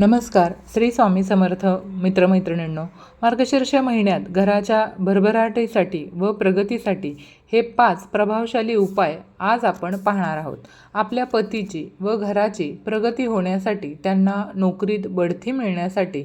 नमस्कार श्री स्वामी समर्थ मित्रमैत्रिणींनो मार्गशीर्ष महिन्यात घराच्या भरभराटीसाठी व प्रगतीसाठी हे पाच प्रभावशाली उपाय आज आपण पाहणार आहोत. आपल्या पतीची व घराची प्रगती होण्यासाठी त्यांना नोकरीत बढती मिळण्यासाठी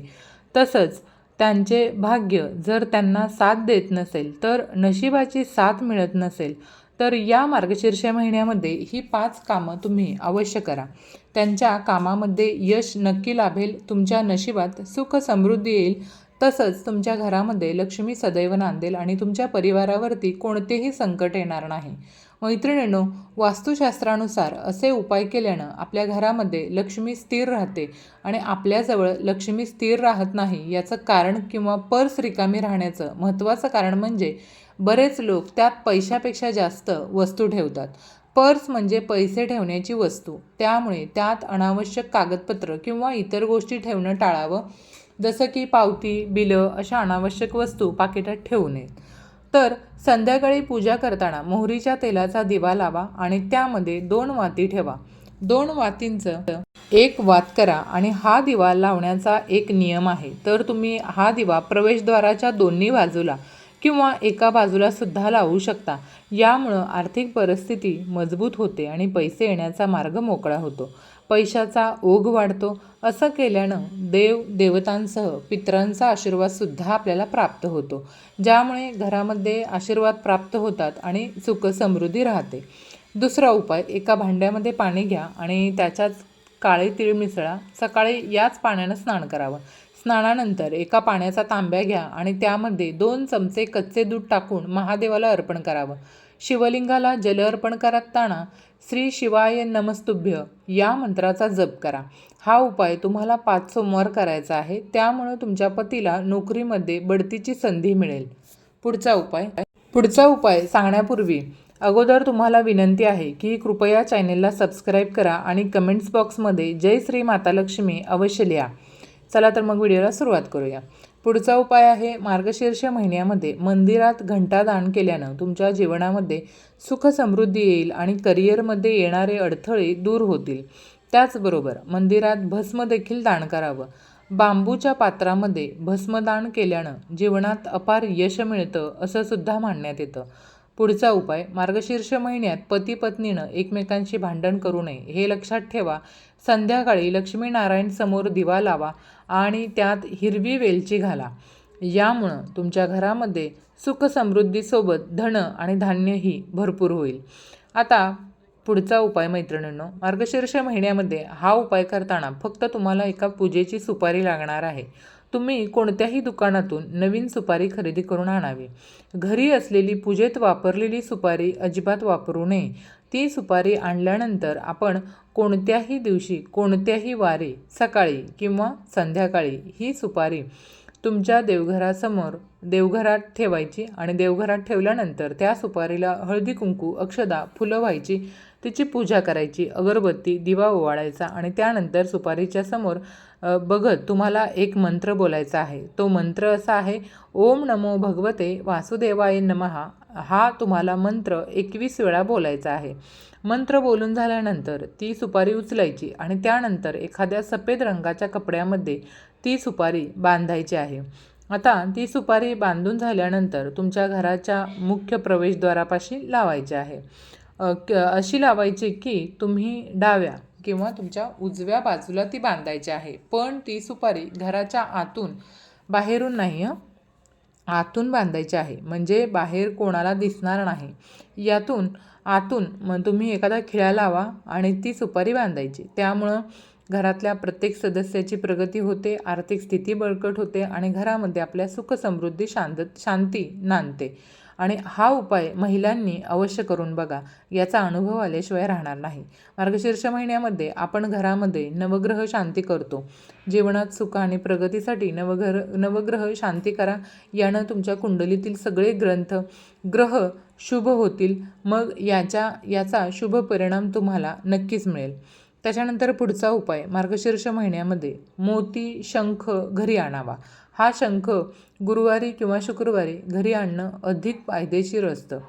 तसंच त्यांचे भाग्य जर त्यांना साथ देत नसेल तर नशिबाची साथ मिळत नसेल तर या मार्गशीर्ष महिन्यामध्ये ही पाच कामं तुम्ही अवश्य करा. त्यांच्या कामामध्ये यश नक्की लाभेल तुमच्या नशिबात सुख समृद्धी येईल. तसंच तुमच्या घरामध्ये लक्ष्मी सदैव नांदेल आणि तुमच्या परिवारावरती कोणतेही संकट येणार नाही. मैत्रिणींनो वास्तुशास्त्रानुसार असे उपाय केल्यानं आपल्या घरामध्ये लक्ष्मी स्थिर राहते आणि आपल्याजवळ लक्ष्मी स्थिर राहत नाही याचं कारण किंवा पर्स रिकामी राहण्याचं महत्त्वाचं कारण म्हणजे बरेच लोक त्यात पैशापेक्षा जास्त वस्तू ठेवतात. पर्स म्हणजे पैसे ठेवण्याची वस्तू. त्यामुळे त्यात अनावश्यक कागदपत्र किंवा इतर गोष्टी ठेवणं टाळावं. जसं की पावती बिलं अशा अनावश्यक वस्तू पाकिटात ठेवू नयेत. तर संध्याकाळी पूजा करताना मोहरीच्या तेलाचा दिवा लावा आणि त्यामध्ये दोन वाती ठेवा. दोन वातींचं एक वात करा आणि हा दिवा लावण्याचा एक नियम आहे. तर तुम्ही हा दिवा प्रवेशद्वाराच्या दोन्ही बाजूला किंवा एका बाजूला सुद्धा लावू शकता. यामुळं आर्थिक परिस्थिती मजबूत होते आणि पैसे येण्याचा मार्ग मोकळा होतो. पैशाचा ओघ वाढतो. असं केल्यानं देव देवतांसह पितरांचा आशीर्वादसुद्धा आपल्याला प्राप्त होतो. ज्यामुळे घरामध्ये आशीर्वाद प्राप्त होतात आणि सुख समृद्धी राहते. दुसरा उपाय एका भांड्यामध्ये पाणी घ्या आणि त्याच्याच काळे तीळ मिसळा. सकाळी याच पाण्यानं स्नान करावं. स्नानानंतर एका पाण्याचा तांब्या घ्या आणि त्यामध्ये दोन चमचे कच्चे दूध टाकून महादेवाला अर्पण करावं. शिवलिंगाला जल अर्पण करताना श्री शिवाय नमस्तुभ्य या मंत्राचा जप करा. हा उपाय तुम्हाला पाच सोमवार करायचा आहे. त्यामुळं तुमच्या पतीला नोकरीमध्ये बढतीची संधी मिळेल. पुढचा उपाय. पुढचा उपाय सांगण्यापूर्वी अगोदर तुम्हाला विनंती आहे की कृपया चॅनेलला सबस्क्राईब करा आणि कमेंट्स बॉक्समध्ये जय श्री माता लक्ष्मी अवश्य लिहा. चला तर मग व्हिडिओला सुरुवात करूया. पुढचा उपाय आहे मार्गशीर्ष महिन्यामध्ये मंदिरात घंटादान केल्यानं तुमच्या जीवनामध्ये सुख समृद्धी येईल आणि करिअरमध्ये येणारे अडथळे दूर होतील. त्याचबरोबर मंदिरात भस्म देखील दान करावं. बांबूच्या पात्रामध्ये भस्मदान केल्यानं जीवनात अपार यश मिळतं असं सुद्धा मानण्यात येतं. पुढचा उपाय मार्गशीर्ष महिन्यात पती पत्नीनं एकमेकांशी भांडण करू नये हे लक्षात ठेवा. संध्याकाळी लक्ष्मीनारायण समोर दिवा लावा. आणि त्यात हिरवी वेलची घाला. यामुळं तुमच्या घरामध्ये सुख समृद्धीसोबत धन आणि धान्यही भरपूर होईल. आता पुढचा उपाय मैत्रिणींनो मार्गशीर्ष महिन्यामध्ये हा उपाय करताना फक्त तुम्हाला एका पूजेची सुपारी लागणार आहे. तुम्ही कोणत्याही दुकानातून नवीन सुपारी खरेदी करून आणावी. घरी असलेली पूजेत वापरलेली सुपारी अजिबात वापरू नये. ती सुपारी आणल्यानंतर आपण कोणत्याही दिवशी कोणत्याही वारी सकाळी किंवा संध्याकाळी ही सुपारी तुमच्या देवघरासमोर देवघरात ठेवायची आणि देवघरात ठेवल्यानंतर त्या सुपारीला हळदी कुंकू अक्षदा फुलं व्हायची तिची पूजा करायची अगरबत्ती दिवा ओवाळायचा आणि त्यानंतर सुपारीच्या समोर बघत तुम्हाला एक मंत्र बोलायचा आहे. तो मंत्र असा आहे ओम नमो भगवते वासुदेवाय नमहा. हा तुम्हाला मंत्र एकवीस वेळा बोलायचा आहे. मंत्र बोलून झाल्यानंतर ती सुपारी उचलायची आणि त्यानंतर एखाद्या सफेद रंगाच्या कपड्यामध्ये ती सुपारी बांधायची आहे. आता ती सुपारी बांधून झाल्यानंतर तुमच्या घराच्या मुख्य प्रवेशद्वारापाशी लावायची आहे. अशी लावायची की तुम्ही डाव्या किंवा तुमच्या उजव्या बाजूला ती बांधायची आहे. पण ती सुपारी घराच्या आतून बाहेरून नाही हं. आतून बांधायची आहे. म्हणजे बाहेर कोणाला दिसणार नाही. यातून आतून मग तुम्ही एखादा खिळा लावा आणि ती सुपारी बांधायची. त्यामुळं घरातल्या प्रत्येक सदस्याची प्रगती होते आर्थिक स्थिती बळकट होते आणि घरामध्ये आपल्या सुख समृद्धी शांत शांती नांदते. आणि हा उपाय महिलांनी अवश्य करून बघा. याचा अनुभव आल्याशिवाय राहणार नाही. मार्गशीर्ष महिन्यामध्ये आपण घरामध्ये नवग्रह शांती करतो. जीवनात सुख आणि प्रगतीसाठी नवग्रह नवग्रह शांती करा. यानं तुमच्या कुंडलीतील सगळे ग्रंथ ग्रह शुभ होतील. मग याच्या याचा शुभ परिणाम तुम्हाला नक्कीच मिळेल. त्याच्यानंतर पुढचा उपाय मार्गशीर्ष महिन्यामध्ये मोती शंख घरी आणावा. हा शंख गुरुवारी किंवा शुक्रवारी घरी आणणं अधिक फायदेशीर असतं.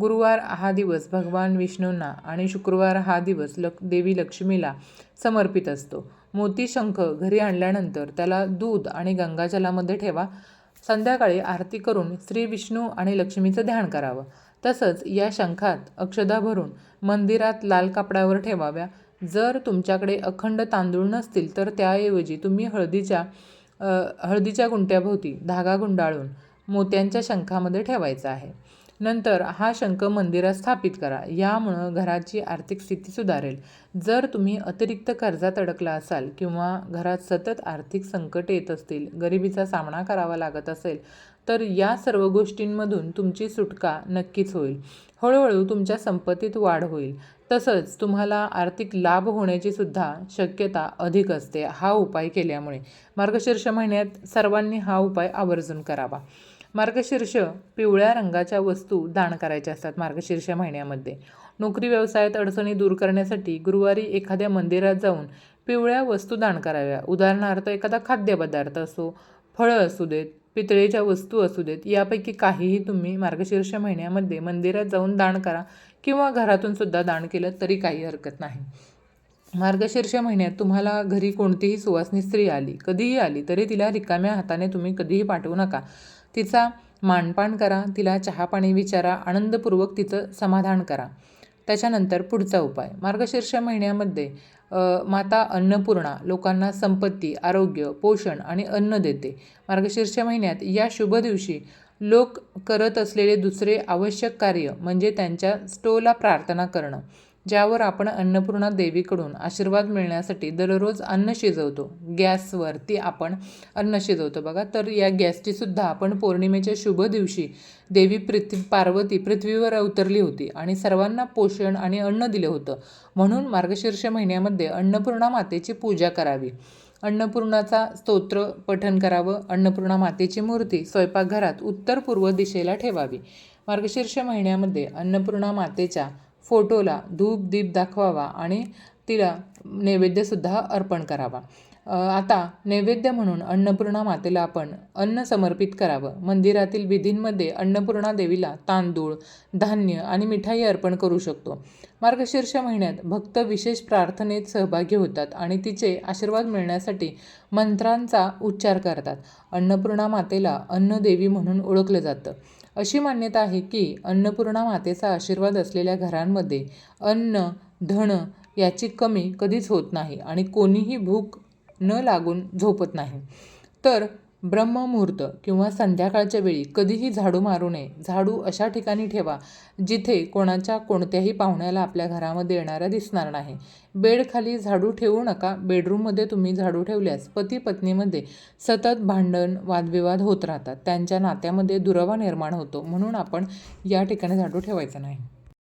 गुरुवार हा दिवस भगवान विष्णूंना आणि शुक्रवार हा दिवस लक देवी लक्ष्मीला समर्पित असतो. मोती शंख घरी आणल्यानंतर त्याला दूध आणि गंगाजलामध्ये ठेवा. संध्याकाळी आरती करून श्री विष्णू आणि लक्ष्मीचं ध्यान करावं. तसंच या शंखात अक्षदा भरून मंदिरात लाल कापडावर ठेवाव्या. जर तुमच्याकडे अखंड तांदूळ नसतील तर त्याऐवजी तुम्ही हळदीच्या हळदीच्या गुंट्याभोवती धागा गुंडाळून मोत्यांच्या शंखामध्ये ठेवायचा आहे. नंतर हा शंख मंदिरात स्थापित करा. यामुळं घराची आर्थिक स्थिती सुधारेल. जर तुम्ही अतिरिक्त कर्जात अडकला असाल किंवा घरात सतत आर्थिक संकट येत असतील गरिबीचा सामना करावा लागत असेल तर या सर्व गोष्टींमधून तुमची सुटका नक्कीच होईल. हळूहळू तुमच्या संपत्तीत वाढ होईल. तसंच तुम्हाला आर्थिक लाभ होण्याची सुद्धा शक्यता अधिक असते हा उपाय केल्यामुळे. मार्गशीर्ष महिन्यात सर्वांनी हा उपाय आवर्जून करावा. मार्गशीर्ष पिवळ्या रंगाच्या वस्तू दान करायच्या असतात मार्गशीर्ष महिन्यामध्ये. नोकरी व्यवसायात अडचणी दूर करण्यासाठी गुरुवारी एखाद्या मंदिरात जाऊन पिवळ्या वस्तू दान कराव्या. उदाहरणार्थ एखादा खाद्यपदार्थ असो फळं असू देत पितळेच्या वस्तू असू देत यापैकी काहीही तुम्ही मार्गशीर्ष महिन्यामध्ये मंदिरात जाऊन दान करा किंवा घरातून सुद्धा दान केलं तरी काही हरकत नाही. मार्गशीर्ष महिन्यात तुम्हाला घरी कोणतीही सुवासनी स्त्री आली कधीही आली तरी तिला रिकाम्या हाताने तुम्ही कधीही पाठवू नका. तिचा मानपान करा तिला चहापाणी विचारा आनंदपूर्वक तिचं समाधान करा. त्याच्यानंतर पुढचा उपाय. मार्गशीर्ष महिन्यामध्ये माता अन्नपूर्णा लोकांना संपत्ती आरोग्य पोषण आणि अन्न देते. मार्गशीर्ष महिन्यात या शुभ दिवशी लोक करत असलेले दुसरे आवश्यक कार्य म्हणजे त्यांच्या स्टोला प्रार्थना करणं. ज्यावर आपण अन्नपूर्णा देवीकडून आशीर्वाद मिळण्यासाठी दररोज अन्न शिजवतो. गॅसवरती आपण अन्न शिजवतो. बघा तर या गॅसची सुद्धा आपण पौर्णिमेच्या शुभ दिवशी देवी पृथ्वी पार्वती पृथ्वीवर अवतरली होती आणि सर्वांना पोषण आणि अन्न दिलं होतं. म्हणून मार्गशीर्ष महिन्यामध्ये अन्नपूर्णा मातेची पूजा करावी. अन्नपूर्णाचा स्तोत्र पठन करावं. अन्नपूर्णा मातेची मूर्ती स्वयंपाकघरात उत्तर पूर्व दिशेला ठेवावी. मार्गशीर्ष महिन्यामध्ये अन्नपूर्णा मातेच्या फोटोला धूप दीप दाखवावा आणि तिला नैवेद्यसुद्धा अर्पण करावा. आता नैवेद्य म्हणून अन्नपूर्णा मातेला आपण अन्न समर्पित करावं. मंदिरातील विधींमध्ये अन्नपूर्णा देवीला तांदूळ धान्य आणि मिठाई अर्पण करू शकतो. मार्गशीर्ष महिन्यात भक्त विशेष प्रार्थनेत सहभागी होतात आणि तिचे आशीर्वाद मिळण्यासाठी मंत्रांचा उच्चार करतात. अन्नपूर्णा मातेला अन्नदेवी म्हणून ओळखलं जातं. अशी मान्यता आहे की अन्नपूर्णा मातेचा आशीर्वाद असलेल्या घरांमध्ये अन्न धन याची कमी कधीच होत नाही आणि कोणीही भूक न लागून झोपत नाही. तर ब्रह्ममुहूर्त किंवा संध्याकाळच्या वेळी कधीही झाडू मारू नये. झाडू अशा ठिकाणी ठेवा जिथे कोणाच्या कोणत्याही पाहुण्याला आपल्या घरामध्ये येणारा दिसणार नाही. बेडखाली झाडू ठेवू नका. बेडरूममध्ये तुम्ही झाडू ठेवल्यास पती पत्नीमध्ये सतत भांडण वादविवाद होत राहतात. त्यांच्या नात्यामध्ये दुरावा निर्माण होतो. म्हणून आपण या ठिकाणी झाडू ठेवायचा नाही.